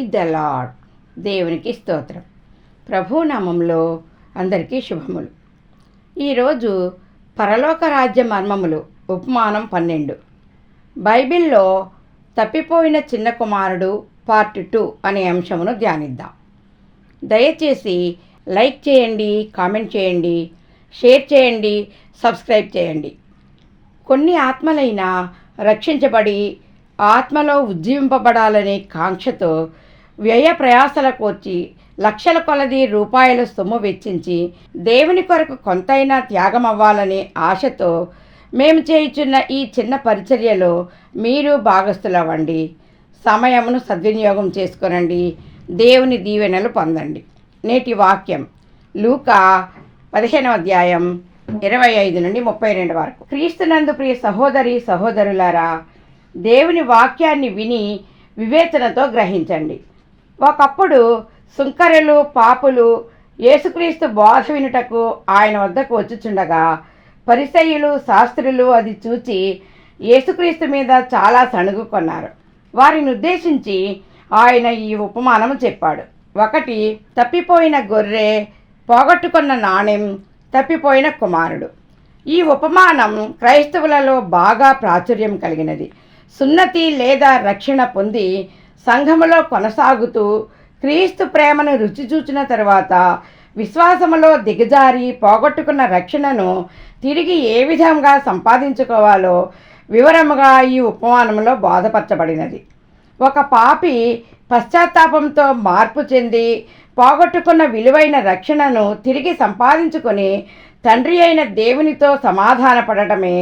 Praise the lord దేవునికి స్తోత్రం. ప్రభునామంలో అందరికీ శుభములు. ఈరోజు పరలోక రాజ్య మర్మములు ఉపమానం పన్నెండు. బైబిల్లో తప్పిపోయిన చిన్న కుమారుడు పార్ట్ టూ అనే అంశమును ధ్యానిద్దాం. దయచేసి లైక్ చేయండి కామెంట్ చేయండి షేర్ చేయండి సబ్స్క్రైబ్ చేయండి. కొన్ని ఆత్మలైనా రక్షించబడి ఆత్మలో ఉజ్జీవింపబడాలనే కాంక్షతో వ్యయ ప్రయాసలకు వచ్చి లక్షల కొలది రూపాయల సొమ్ము వెచ్చించి దేవుని కొరకు కొంతైనా త్యాగం అవ్వాలనే ఆశతో మేము చేయుచున్న ఈ చిన్న పరిచర్యలో మీరు భాగస్థులవ్వండి. సమయమును సద్వినియోగం చేసుకొనండి. దేవుని దీవెనలు పొందండి. నేటి వాక్యం. లూకా పదిహేనవ అధ్యాయం ఇరవై ఐదు నుండి ముప్పై రెండు వరకు. క్రీస్తునందు ప్రియ సహోదరి సహోదరులారా దేవుని వాక్యాన్ని విని వివేచనతో గ్రహించండి. ఒకప్పుడు సుంకరులు పాపులు యేసుక్రీస్తు బోధ వినుటకు ఆయన వద్దకు వచ్చుచుండగా పరిసయ్యులు శాస్త్రులు అది చూచి యేసుక్రీస్తు మీద చాలా సణుగుకొన్నారు వారిని ఉద్దేశించి ఆయన ఈ ఉపమానము చెప్పాడు. ఒకటి తప్పిపోయిన గొర్రె పోగొట్టుకున్న నాణెం తప్పిపోయిన కుమారుడు. ఈ ఉపమానం క్రైస్తవులలో బాగా ప్రాచుర్యం కలిగినది. సున్నతి లేదా రక్షణ పొంది సంఘములో కొనసాగుతూ క్రీస్తు ప్రేమను రుచి చూచిన తర్వాత విశ్వాసములో దిగజారి పోగొట్టుకున్న రక్షణను తిరిగి ఏ విధంగా సంపాదించుకోవాలో వివరముగా ఈ ఉపమానంలో బోధపరచబడినది. ఒక పాపి పశ్చాత్తాపంతో మార్పు చెంది పోగొట్టుకున్న విలువైన రక్షణను తిరిగి సంపాదించుకొని తండ్రి అయిన దేవునితో సమాధానపడటమే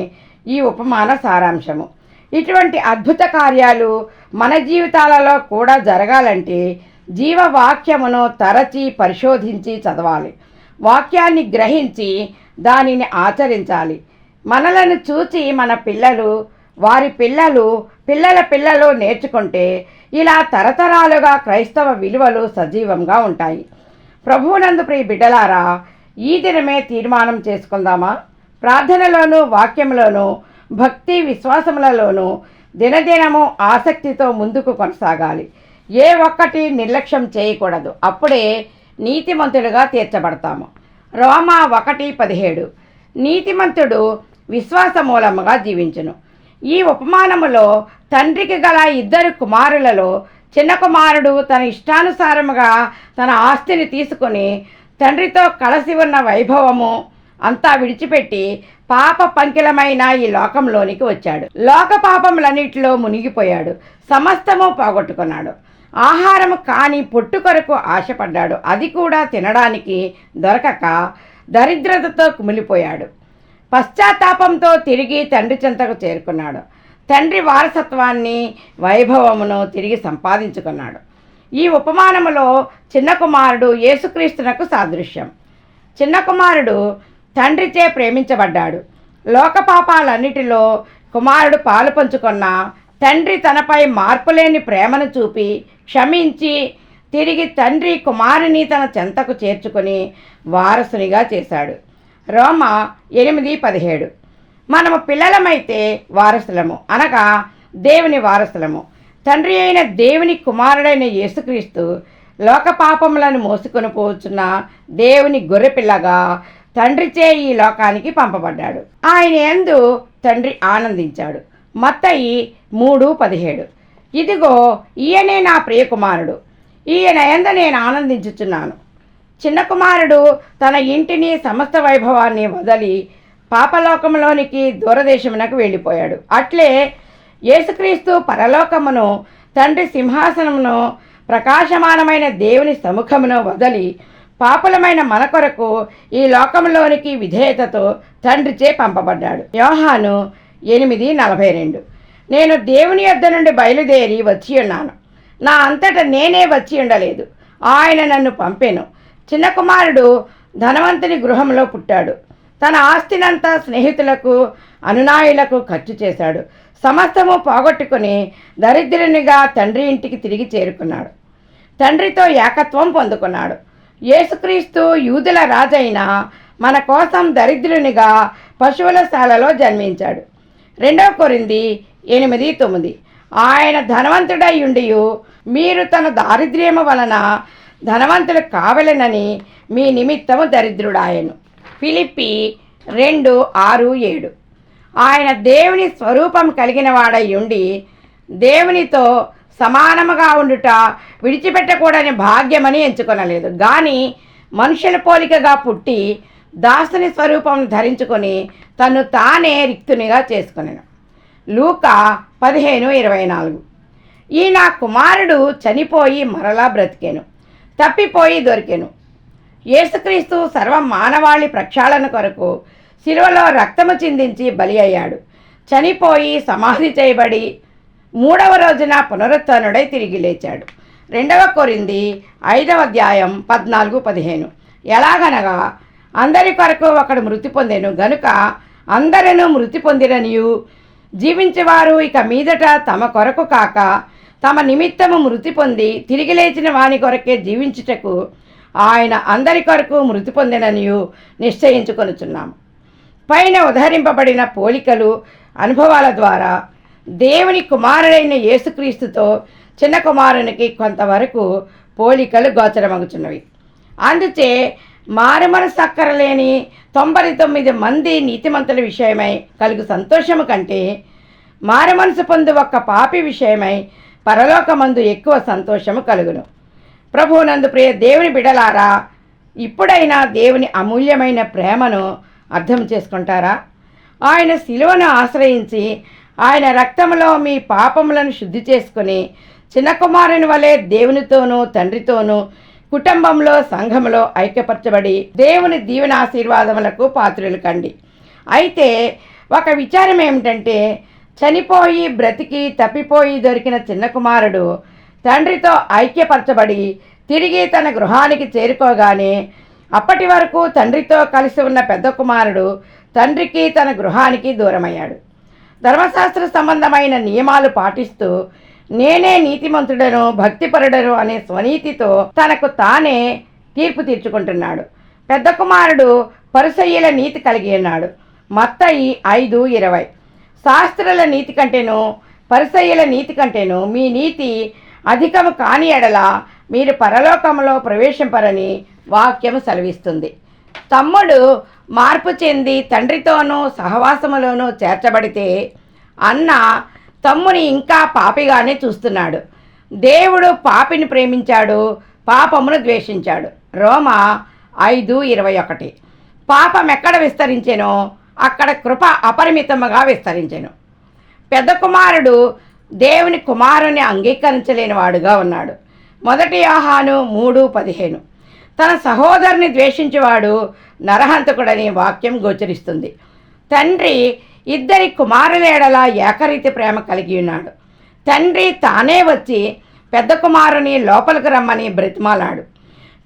ఈ ఉపమాన సారాంశము. ఇటువంటి అద్భుత కార్యాలు మన జీవితాలలో కూడా జరగాలంటే జీవవాక్యమును తరచి పరిశోధించి చదవాలి. వాక్యాన్ని గ్రహించి దానిని ఆచరించాలి. మనలను చూచి మన పిల్లలు వారి పిల్లలు పిల్లల పిల్లలు నేర్చుకుంటే ఇలా తరతరాలుగా క్రైస్తవ విలువలు సజీవంగా ఉంటాయి. ప్రభువునందు ప్రియ బిడ్డలారా ఈ దినమే తీర్మానం చేసుకుందామా? ప్రార్థనలోనూ వాక్యంలోనూ భక్తి విశ్వాసములలోనూ దినదినము ఆసక్తితో ముందుకు కొనసాగాలి. ఏ ఒక్కటి నిర్లక్ష్యం చేయకూడదు. అప్పుడే నీతిమంతులుగా తీర్చబడతాము. రోమా ఒకటి పదిహేడు. నీతిమంతుడు విశ్వాస మూలముగా జీవించును. ఈ ఉపమానములో తండ్రికి గల ఇద్దరు కుమారులలో చిన్న కుమారుడు తన ఇష్టానుసారముగా తన ఆస్తిని తీసుకొని తండ్రితో కలిసి ఉన్న వైభవము అంతా విడిచిపెట్టి పాప పంకిలమైన ఈ లోకంలోనికి వచ్చాడు. లోక పాపములన్నిటిలో మునిగిపోయాడు. సమస్తము పోగొట్టుకున్నాడు. ఆహారము కాని పొట్టు కొరకు ఆశపడ్డాడు. అది కూడా తినడానికి దొరకక దరిద్రతతో కుమిలిపోయాడు. పశ్చాత్తాపంతో తిరిగి తండ్రి చెంతకు చేరుకున్నాడు. తండ్రి వారసత్వాన్ని వైభవమును తిరిగి సంపాదించుకున్నాడు. ఈ ఉపమానములో చిన్న కుమారుడు యేసుక్రీస్తునకు సాదృశ్యం. చిన్న కుమారుడు తండ్రిచే ప్రేమించబడ్డాడు. లోకపాపాలన్నిటిలో కుమారుడు పాలు పంచుకున్న తండ్రి తనపై మార్పులేని ప్రేమను చూపి క్షమించి తిరిగి తండ్రి కుమారుని తన చెంతకు చేర్చుకొని వారసునిగా చేశాడు. రోమ ఎనిమిది పదిహేడు. మనము పిల్లలమైతే వారసులము అనగా దేవుని వారసులము. తండ్రి అయిన దేవుని కుమారుడైన యేసుక్రీస్తు లోక పాపములను మోసుకొని పోచున్న దేవుని గొర్రెపిల్లగా తండ్రిచే ఈ లోకానికి పంపబడ్డాడు. ఆయన ఎందు తండ్రి ఆనందించాడు. మత్తయి మూడు పదిహేడు. ఇదిగో ఈయనే నా ప్రియకుమారుడు. ఈయన ఎందు నేను ఆనందించుచున్నాను. చిన్న కుమారుడు తన ఇంటిని సమస్త వైభవాన్ని వదలి పాపలోకంలోనికి దూరదేశమునకు వెళ్ళిపోయాడు. అట్లే యేసుక్రీస్తు పరలోకమును తండ్రి సింహాసనమును ప్రకాశమానమైన దేవుని సముఖమును వదలి పాపులమైన మన కొరకు ఈ లోకంలోనికి విధేయతతో తండ్రిచే పంపబడ్డాడు. యోహాను ఎనిమిది నలభై రెండు. నేను దేవుని యొద్ద నుండి బయలుదేరి వచ్చి ఉన్నాను. నా అంతట నేనే వచ్చి ఉండలేదు. ఆయన నన్ను పంపెను. చిన్న కుమారుడు ధనవంతుని గృహంలో పుట్టాడు. తన ఆస్తినంతా స్నేహితులకు అనునాయులకు ఖర్చు చేశాడు. సమస్తము పోగొట్టుకుని దరిద్రునిగా తండ్రి ఇంటికి తిరిగి చేరుకున్నాడు. తండ్రితో ఏకత్వం పొందుకున్నాడు. యేసుక్రీస్తు యూదుల రాజైన మన కోసం దరిద్రునిగా పశువుల శాలలో జన్మించాడు. రెండవ కొరింది ఎనిమిది తొమ్మిది. ఆయన ధనవంతుడై ఉండియు మీరు తన దారిద్ర్యము వలన ధనవంతులు కావలెనని మీ నిమిత్తము దరిద్రుడాయను. ఫిలిప్పి రెండు ఆరు ఏడు. ఆయన దేవుని స్వరూపం కలిగిన వాడై ఉండి దేవునితో సమానముగా ఉండుట విడిచిపెట్టకూడని భాగ్యమని ఎంచుకొనలేదు. కానీ మనుషుల పోలికగా పుట్టి దాసుని స్వరూపం ధరించుకొని తను తానే రిక్తునిగా చేసుకునేను. లూక పదిహేను ఇరవై నాలుగు. ఈ నా కుమారుడు చనిపోయి మరలా బ్రతికాను. తప్పిపోయి దొరికాను. యేసుక్రీస్తు సర్వ మానవాళి ప్రక్షాళన కొరకు శిలువలో రక్తము చిందించి బలి అయ్యాడు. చనిపోయి సమాధి చేయబడి మూడవ రోజున పునరుత్నుడై తిరిగి లేచాడు. రెండవ కొరింది ఐదవ అధ్యాయం పద్నాలుగు పదిహేను. ఎలాగనగా అందరి కొరకు ఒకడు మృతి పొందెను గనుక అందరూ మృతి పొందిరనియు జీవించేవారు ఇక మీదట తమ కొరకు కాక తమ నిమిత్తము మృతి పొంది తిరిగి లేచిన వాని కొరకే జీవించుటకు ఆయన అందరి కొరకు మృతి పొందిననియు నిశ్చయించుకొనుచున్నాము. పైన ఉదహరింపబడిన పోలికలు అనుభవాల ద్వారా దేవుని కుమారుడైన యేసుక్రీస్తుతో చిన్న కుమారునికి కొంతవరకు పోలికలు గోచరమగుచున్నవి. అందుచే మారుమనసు అక్కరలేని తొంభై తొమ్మిది మంది నీతిమంతుల విషయమై కలుగు సంతోషము కంటే మారుమనసు పొందు ఒక్క పాపి విషయమై పరలోకమందు ఎక్కువ సంతోషము కలుగును. ప్రభువునందు ప్రియ దేవుని బిడలారా ఇప్పుడైనా దేవుని అమూల్యమైన ప్రేమను అర్థం చేసుకుంటారా? ఆయన శిలువను ఆశ్రయించి ఆయన రక్తంలో మీ పాపములను శుద్ధి చేసుకుని చిన్న కుమారుని వలె దేవునితోనూ తండ్రితోనూ కుటుంబంలో సంఘంలో ఐక్యపరచబడి దేవుని దీవెన ఆశీర్వాదములకు పాత్రులు కండి. అయితే ఒక విచారం ఏమిటంటే చనిపోయి బ్రతికి తప్పిపోయి దొరికిన చిన్న కుమారుడు తండ్రితో ఐక్యపరచబడి తిరిగి తన గృహానికి చేరుకోగానే అప్పటి వరకు తండ్రితో కలిసి ఉన్న పెద్ద కుమారుడు తండ్రికి తన గృహానికి దూరమయ్యాడు. ధర్మశాస్త్ర సంబంధమైన నియమాలు పాటిస్తూ నేనే నీతిమంతుడను భక్తిపరుడను అనే స్వనీతితో తనకు తానే తీర్పు తీర్చుకుంటున్నాడు. పెద్ద కుమారుడు పరుసయ్యల నీతి కలిగి ఉన్నాడు. మత్తయి ఐదు ఇరవై. శాస్త్రాల నీతి కంటేను పరిసయ్యుల నీతి కంటేను మీ నీతి అధికము కాని ఎడల మీరు పరలోకంలో ప్రవేశింపరని వాక్యము సెలవిస్తుంది. తమ్ముడు మార్పు చెంది తండ్రితోనూ సహవాసములోనూ చేర్చబడితే అన్న తమ్ముని ఇంకా పాపిగానే చూస్తున్నాడు. దేవుడు పాపిని ప్రేమించాడు పాపమును ద్వేషించాడు. రోమ ఐదు ఇరవై ఒకటి. పాపం ఎక్కడ విస్తరించెనో అక్కడ కృప అపరిమితముగా విస్తరించెను. పెద్ద కుమారుడు దేవుని కుమారుని అంగీకరించలేని వాడుగా ఉన్నాడు. మొదటి ఆహాను మూడు పదిహేను. తన సహోదరుని ద్వేషించేవాడు నరహంతకుడని వాక్యం గోచరిస్తుంది. తండ్రి ఇద్దరి కుమారులేడల ఏకరీతి ప్రేమ కలిగి ఉన్నాడు. తండ్రి తానే వచ్చి పెద్ద కుమారుని లోపలికి రమ్మని బ్రతిమాలాడు.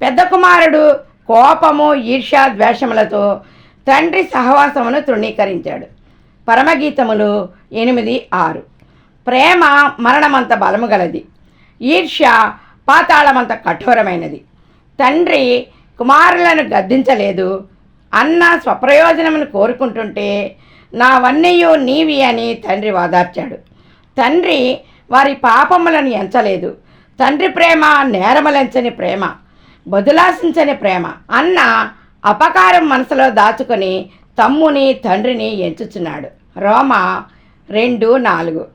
పెద్ద కుమారుడు కోపము ఈర్ష్య ద్వేషములతో తండ్రి సహవాసమును తృణీకరించాడు. పరమగీతములు ఎనిమిది ఆరు. ప్రేమ మరణమంత బలము గలది. ఈర్ష్య పాతాళమంత కఠోరమైనది. తండ్రి కుమారులను గద్దించలేదు. అన్న స్వప్రయోజనమును కోరుకుంటుంటే నావన్నయ్యో నీవి అని తండ్రి వాదార్చాడు. తండ్రి వారి పాపములను ఎంచలేదు. తండ్రి ప్రేమ నేరమలంచని ప్రేమ బదులాశించని ప్రేమ అన్న అపకారం మనసులో దాచుకొని తమ్ముని తండ్రిని ఎంచుచున్నాడు. రోమ రెండు నాలుగు.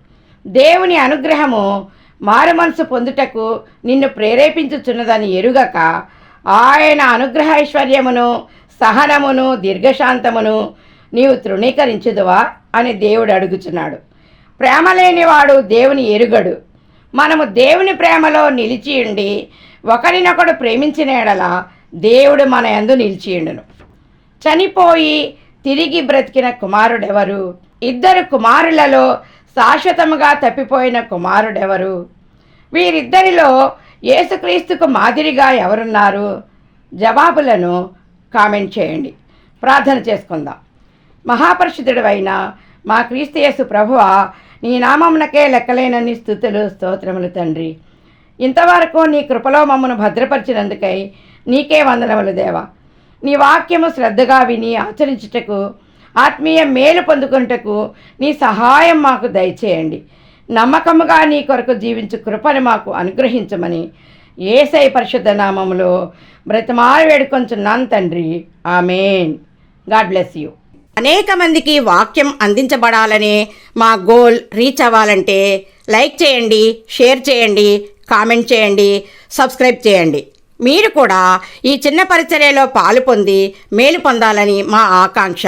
దేవుని అనుగ్రహము మారు మనసు పొందుటకు నిన్ను ప్రేరేపించుచున్నదని ఎరుగక ఆయన అనుగ్రహ ఐశ్వర్యమును సహనమును దీర్ఘశాంతమును నీవు తృణీకరించుదువా అని దేవుడు అడుగుచున్నాడు. ప్రేమ లేనివాడు దేవుని ఎరుగడు. మనము దేవుని ప్రేమలో నిలిచి ఉండి ఒకరినొకడు ప్రేమించిన ఎడల దేవుడు మన యందు నిలిచియుండును చనిపోయి తిరిగి బ్రతికిన కుమారుడెవరు? ఇద్దరు కుమారులలో శాశ్వతముగా తప్పిపోయిన కుమారుడెవరు? వీరిద్దరిలో యేసుక్రీస్తుకు మాదిరిగా ఎవరున్నారు? జవాబులను కామెంట్ చేయండి. ప్రార్థన చేసుకుందాం. మహాపరిశుద్ధుడవైన మా క్రీస్తయేసు ప్రభువ నీ నామమునకే లెక్కలేనని స్థుతులు స్తోత్రములు తండ్రి. ఇంతవరకు నీ కృపలో మమ్మను భద్రపరిచినందుకై నీకే వందనములు దేవా. నీ వాక్యము శ్రద్ధగా విని ఆచరించుటకు ఆత్మీయ మేలు పొందుకున్నటకు నీ సహాయం మాకు దయచేయండి. నమ్మకముగా నీ కొరకు జీవించు కృపను మాకు అనుగ్రహించమని ఏసై పరిశుద్ధ నామములో బ్రతమారి వేడుకొంచున్నాను తండ్రి. ఆమెన్. God bless you. అనేక మందికి వాక్యం అందించబడాలనే మా గోల్ రీచ్ అవ్వాలంటే లైక్ చేయండి షేర్ చేయండి కామెంట్ చేయండి సబ్స్క్రైబ్ చేయండి. మీరు కూడా ఈ చిన్న పరిచర్యలో పాలు పొంది మేలు పొందాలని మా ఆకాంక్ష.